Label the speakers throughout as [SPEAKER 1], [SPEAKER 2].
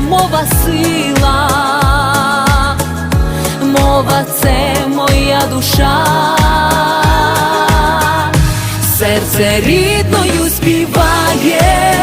[SPEAKER 1] Мова сила, мова це моя душа, серце рідною співає,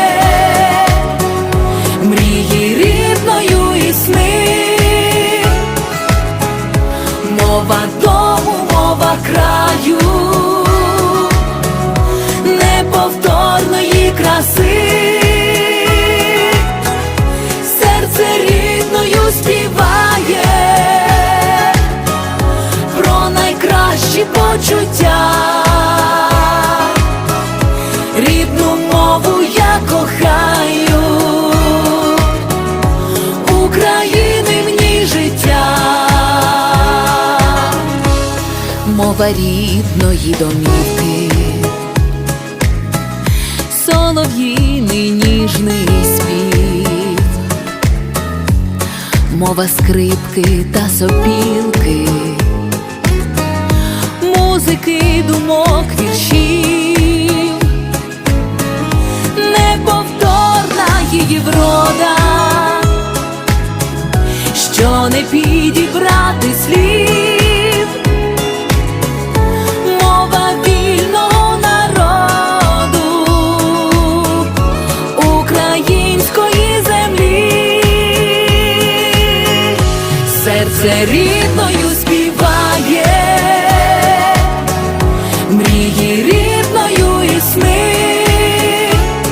[SPEAKER 1] мова рідної домівки. Солов'їний ніжний спів, мова скрипки та сопілки, музики, думок, віршів, неповторна її врода, що не підібрати слів серце рідною співає,